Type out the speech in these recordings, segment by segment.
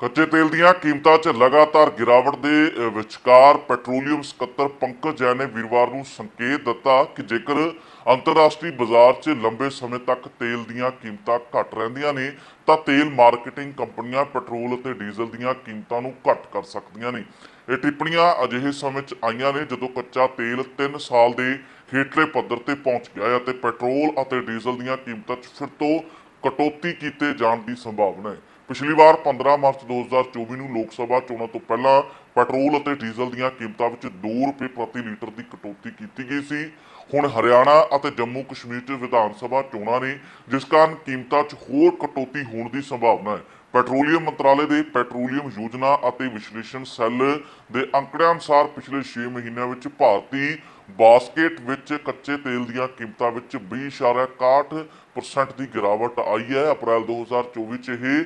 ਕੱਚੇ ਤੇਲ ਦੀਆਂ ਕੀਮਤਾਂ 'ਚ ਲਗਾਤਾਰ ਗਿਰਾਵਟ ਦੇ ਵਿਚਕਾਰ ਪੈਟਰੋਲੀਅਮ ਸਕੱਤਰ ਪੰਕਜ ਜੈਨ ਨੇ ਵੀਰਵਾਰ ਨੂੰ ਸੰਕੇਤ ਦਿੱਤਾ ਕਿ ਜੇਕਰ ਅੰਤਰਰਾਸ਼ਟਰੀ ਬਾਜ਼ਾਰ 'ਚ ਲੰਬੇ ਸਮੇਂ ਤੱਕ ਤੇਲ ਦੀਆਂ ਕੀਮਤਾਂ ਘਟ ਰਹਿੰਦੀਆਂ ਨੇ, ਤਾਂ ਤੇਲ ਮਾਰਕੀਟਿੰਗ ਕੰਪਨੀਆਂ ਪੈਟਰੋਲ ਅਤੇ ਡੀਜ਼ਲ ਦੀਆਂ ਕੀਮਤਾਂ ਨੂੰ ਘਟ ਕਰ ਸਕਦੀਆਂ ਨੇ। ਇਹ ਟਿੱਪਣੀਆਂ ਅਜਿਹੇ ਸਮੇਂ 'ਚ ਆਈਆਂ ਨੇ ਜਦੋਂ ਕੱਚਾ ਤੇਲ 3 ਸਾਲ ਦੇ ਹੇਠਲੇ ਪੱਧਰ ਤੇ ਪਹੁੰਚ ਗਿਆ ਹੈ ਅਤੇ ਪੈਟਰੋਲ ਅਤੇ ਡੀਜ਼ਲ ਦੀਆਂ ਕੀਮਤਾਂ 'ਚ ਫਿਰ ਤੋਂ ਕਟੌਤੀ ਕੀਤੇ ਜਾਣ ਦੀ ਸੰਭਾਵਨਾ ਹੈ। ਪਿਛਲੀ ਵਾਰ 15 ਮਾਰਚ 2024 ਨੂੰ ਲੋਕ ਸਭਾ ਚੋਣਾਂ ਤੋਂ ਪਹਿਲਾਂ ਪੈਟਰੋਲ ਅਤੇ ਡੀਜ਼ਲ ਦੀਆਂ ਕੀਮਤਾਂ ਵਿੱਚ 2 ਰੁਪਏ ਪ੍ਰਤੀ ਲੀਟਰ ਦੀ ਕਟੌਤੀ ਕੀਤੀ ਗਈ ਸੀ। ਹੁਣ ਹਰਿਆਣਾ ਅਤੇ ਜੰਮੂ ਕਸ਼ਮੀਰ 'ਚ ਵਿਧਾਨ ਸਭਾ ਚੋਣਾਂ ਨੇ, ਜਿਸ ਕਾਰਨ ਕੀਮਤਾਂ 'ਚ ਹੋਰ ਕਟੌਤੀ ਹੋਣ ਦੀ ਸੰਭਾਵਨਾ ਹੈ। ਪੈਟਰੋਲੀਅਮ ਮੰਤਰਾਲੇ ਦੇ ਪੈਟਰੋਲੀਅਮ ਯੋਜਨਾ ਅਤੇ ਵਿਸ਼ਲੇਸ਼ਣ ਸੈੱਲ ਦੇ ਅੰਕੜਿਆਂ ਅਨੁਸਾਰ ਪਿਛਲੇ 6 ਮਹੀਨਿਆਂ ਵਿੱਚ ਭਾਰਤੀ ਬਾਸਕੇਟ ਵਿੱਚ ਕੱਚੇ ਤੇਲ ਦੀਆਂ ਕੀਮਤਾਂ ਵਿੱਚ 20.61% ਦੀ ਗਿਰਾਵਟ ਆਈ ਹੈ। ਅਪ੍ਰੈਲ 2024 ਚ ਇਹ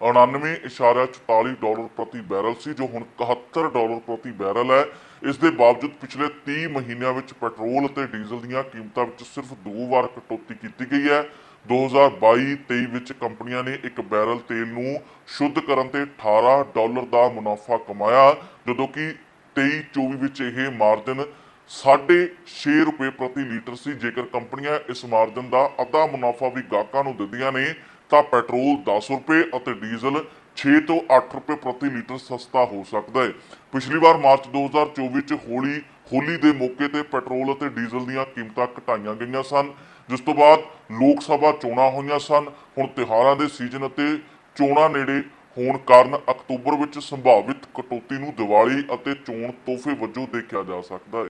99.44 ਡਾਲਰ ਪ੍ਰਤੀ ਬੈਰਲ ਸੀ, ਜੋ ਹੁਣ 71 ਡਾਲਰ ਪ੍ਰਤੀ ਬੈਰਲ ਹੈ। ਇਸ ਦੇ ਬਾਵਜੂਦ ਪਿਛਲੇ 30 ਮਹੀਨਿਆਂ ਵਿੱਚ ਪੈਟਰੋਲ ਅਤੇ ਡੀਜ਼ਲ ਦੀਆਂ ਕੀਮਤਾਂ ਵਿੱਚ ਸਿਰਫ ਦੋ ਵਾਰ ਕਟੌਤੀ ਕੀਤੀ ਗਈ ਹੈ। 2022-23 ਵਿੱਚ ਕੰਪਨੀਆਂ ਨੇ ਇੱਕ ਬੈਰਲ ਤੇਲ ਨੂੰ ਸ਼ੁੱਧ ਕਰਨ ਤੇ 18 ਡਾਲਰ ਦਾ ਮੁਨਾਫਾ ਕਮਾਇਆ, ਜਦੋਂ ਕਿ 23-24 ਵਿੱਚ ਇਹ ਮਾਰਜਨ 6.5 ਰੁਪਏ ਪ੍ਰਤੀ ਲੀਟਰ ਸੀ। ਜੇਕਰ ਕੰਪਨੀਆਂ ਇਸ ਮਾਰਜਨ ਦਾ ਅੱਧਾ ਮੁਨਾਫਾ ਵੀ ਗਾਹਕਾਂ ਨੂੰ ਦਿੰਦੀਆਂ ਨੇ ਤਾਂ ਪੈਟਰੋਲ 10 ਰੁਪਏ ਅਤੇ ਡੀਜ਼ਲ 6 ਤੋਂ 8 ਰੁਪਏ ਪ੍ਰਤੀ ਲੀਟਰ ਸਸਤਾ ਹੋ ਸਕਦਾ ਹੈ। ਪਿਛਲੀ ਵਾਰ ਮਾਰਚ 2024 ਚ ਹੋਲੀ ਹੋਲੀ ਦੇ ਮੌਕੇ ਤੇ ਪੈਟਰੋਲ ਅਤੇ ਡੀਜ਼ਲ ਦੀਆਂ ਕੀਮਤਾਂ ਘਟਾਈਆਂ ਗਈਆਂ ਸਨ, ਜਿਸ ਤੋਂ ਬਾਅਦ ਲੋਕ ਸਭਾ ਚੋਣਾਂ ਹੋਈਆਂ ਸਨ। ਹੁਣ ਤਿਉਹਾਰਾਂ ਦੇ ਸੀਜ਼ਨ ਅਤੇ ਚੋਣਾਂ ਨੇੜੇ ਹੋਣ ਕਾਰਨ ਅਕਤੂਬਰ ਵਿੱਚ ਸੰਭਾਵਿਤ ਕਟੌਤੀ ਨੂੰ ਦੀਵਾਲੀ ਅਤੇ ਚੋਣ ਤੋਹਫੇ ਵਜੋਂ ਦੇਖਿਆ ਜਾ ਸਕਦਾ ਹੈ।